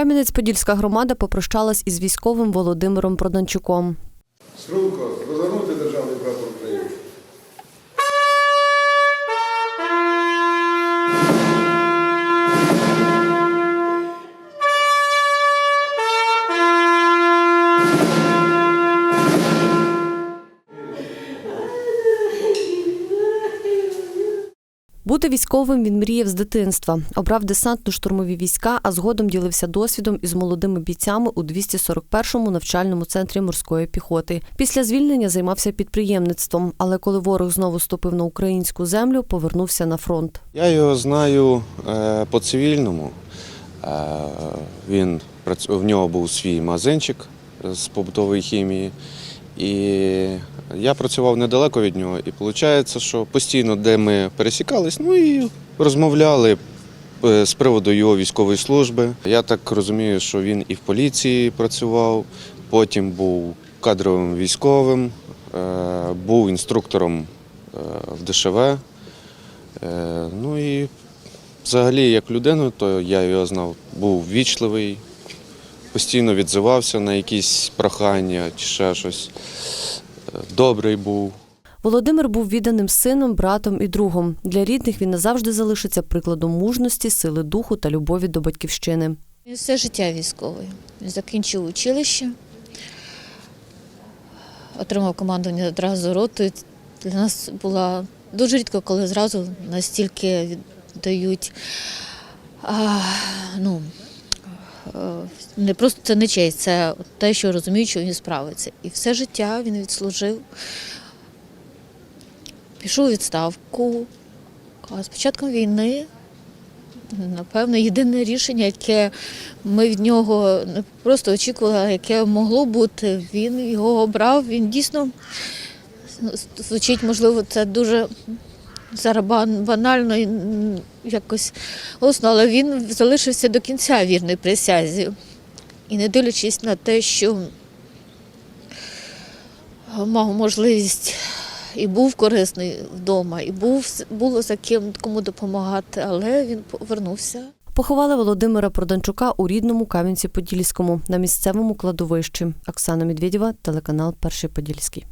Кам'янець-Подільська громада попрощалась із військовим Володимиром Проданчуком. Струнко, розгорнути державний прапор Бути військовим він мріяв з дитинства. Обрав десантно-штурмові війська, а згодом ділився досвідом із молодими бійцями у 241-му навчальному центрі морської піхоти. Після звільнення займався підприємництвом, але коли ворог знову ступив на українську землю, повернувся на фронт. Я його знаю е, по цивільному. Е, Він в нього був свій магазинчик з побутової хімії. І я працював недалеко від нього. І виходить, що постійно, де ми пересікались, ну і розмовляли е, з приводу його військової служби. Я так розумію, що він і в поліції працював, потім був кадровим військовим, е, був інструктором е, в ДШВ. Ну і взагалі, як людину, то я його знав, був вічливий, постійно відзивався на якісь прохання чи ще щось. Е, Добрий був. Володимир був відданим сином, братом і другом. Для рідних він назавжди залишиться прикладом мужності, сили духу та любові до батьківщини. Він все життя військовий. Він закінчив училище, отримав командування одразу ротою. Для нас була дуже рідко, коли зразу настільки віддають. А, ну, не просто це не честь, це те, що розуміють, що він справиться. І все життя він відслужив. Пішов у відставку. А з початком війни Напевно, єдине рішення, яке ми від нього не просто очікували, яке могло бути, він його обрав. Він дійсно ну, звучить, можливо, це дуже зараз банально якось голосно, але він залишився до кінця вірний присязі. І не дивлячись на те, що мав можливість і був корисний вдома, і був було за ким кому допомагати, але він повернувся. Поховали Володимира Проданчука у рідному Кам'янці-Подільському на місцевому кладовищі. Оксана Медведєва, телеканал Перший Подільський.